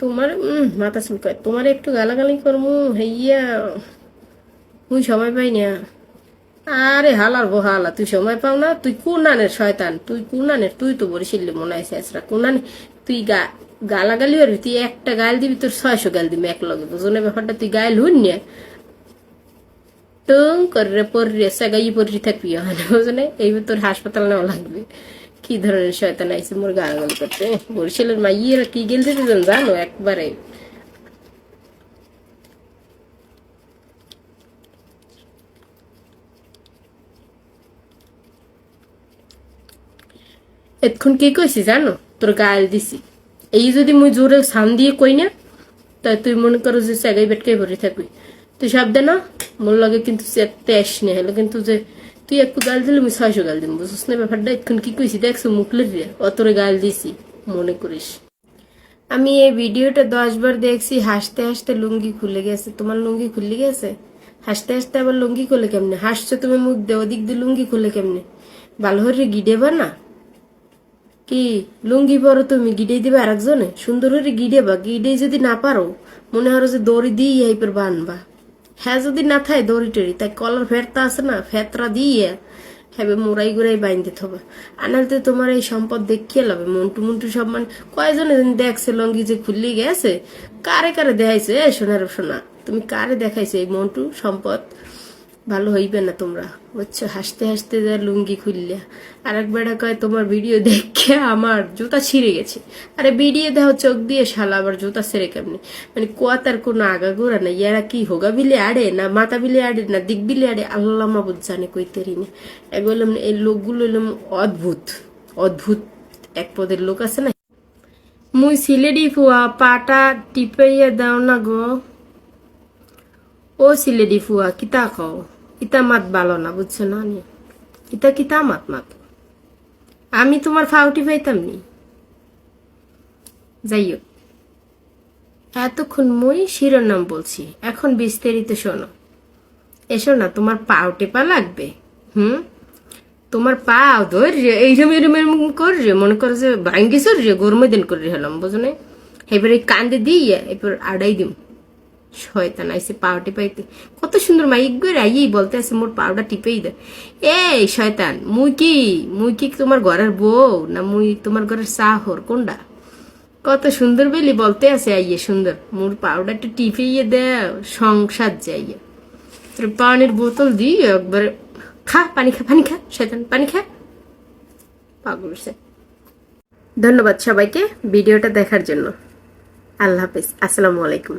তোমার মাথা চুলকায় তোমার একটু গালাগালি করমু, হইয়া, মুই সময় পাই না। আরে হালার বো হালা, তুই সময় পাও না, তুই কুনানের শয়তান, তুই কুনানের, তুই তো বরিশিল্লি মনে হয় শেষরা কুনানে, তুই গা গালাগালি আর তুই একটা গাল দিবি, তোর ছয়শো গাল দিবি এক লগে বুঝনে ব্যাপারটা, তুই গাইল হুন না। টং করে পড়রে সাগাই পড়রি থাকবি বুঝনে এইবার তোর হাসপাতাল নেওয়া লাগবে। কি ধরনের শয়তান আইসে মোর গালাগালি করতে? বরিশালের মাইয়েরা কি গেলতে দিতেন জানো একবারে। এতক্ষণ কি কইছি জানো? তোর গাল দিছি। এই যদি মুই জোরে সান দিয়ে কই না তাই তুই মনে করো যে সেগাই বেটকাই ভরে থাকবি। তুই সাবধান মোর লগে কিন্তু তেস নে, হলো কিন্তু যে তুই একটু গাল দিলে, আমি ছয়শো গাল দিম, বুঝছিস? না ব্যাপারটা এতক্ষণ কি কইছি? দেখছ মুখলের রে অতরে গাল দিছি, মনে করিস। আমি এই ভিডিওটা দশ বার দেখছি, হাসতে হাসতে লুঙ্গি খুলে গেছে। তোমার লুঙ্গি খুলে গেছে? হাসতে হাসতে আবার লুঙ্গি খুলে কেমনে? হাসছো তুমি মুখ দে ওদিক দিয়ে লুঙ্গি খুলে কেমনে? ভালো হরে গিডেবা না কি? লুঙ্গি পরো তুমি গিডে দিবে আরেকজনে? সুন্দর করে গিডে বা গিডে যদি না পারো, মনে হলো যে দড়ি দিয়ে এইপর বানবা। হ্যাঁ যদি না থাকে দড়ি টড়ি, তাই কলার ফেরতা আছে না, ফেতরা দিয়ে হ্যাঁ মোরাই গুড়াই বাইন্দে থবা। আনালতে তোমার এই সম্পদ দেখিয়ে লাভে, মন্টু মন্টু সব মানে কয়জনে দেখছে লঙ্গি যে খুললি গেছে? কারে কারে দেখাইছে? এ সোনার সোনা, তুমি কারে দেখাইছে এই মন্টু সম্পদ? ভালো হইবে না তোমরা। বুঝছ? হাসতে হাসতে যা লুঙ্গি খুললে। আর এক বেড়া কয়, তোমার ভিডিও দেখে আমার জুতা ছিঁড়ে গেছে। আরে ভিডিও দেখো চোখ দিয়ে, শালা, আবার জুতা ছেড়ে কেমনি? মানে কোয়াতার কোনো আগা গোড়া না ইয়ারা কি হোগা বিলে আড়ে না মাথা বিলে আড়ে না দিক বিলে আড়ে? আল্লাহ মাবুদ জানে কইতেরি না এগুলো এই লোকগুলো এলাম অদ্ভুত। অদ্ভুত এক পদের লোক আছে না? মুই সিলেডি ফুয়া, পাটা টিপাইয়া দাও না গো। ও সিলেডি ফুয়া, কিতা কও? ইতা মাত ভালো না, বুঝছ না ইতা কিতা মাত মাত? আমি তোমার ফাউটি পাইতাম নি? যাইও এতক্ষণ মই শিরোনাম বলছি, এখন বিস্তারিত শোনো। এসো না, তোমার পাও টেপা লাগবে, হুম? তোমার পাও ধরে এইরম এরম এরম করছে, মনে করো যে ভাঙ্গি সরছে গরমে দিন করে হলাম, বুঝো না এই কান্দে দিয়ে এবার আড়াই দিম। শয়তান, আইসে পাও টিপাইতে। কত সুন্দর মাইক করে আইয়েই বলতে আছে, মোর পাউডা টিপেই দে। এই শয়তান, মুই কি? মুই কি তোমার ঘরের বউ, না মুই তোমার ঘরের সাহর কোনটা কত সুন্দর বেলি বলতে আছে আইয়ে, সুন্দর। মোর পাউডারটা টিপেইয়ে দেও, সংসার যাইয়ে। তোর পানির বোতল দিয়ে একবারে খা, পানি খা পানি খা, শয়তান, পানি খা। পাগল ধন্যবাদ সবাইকে ভিডিওটা দেখার জন্য। আল্লাহ হাফিজ, আসসালামু আলাইকুম।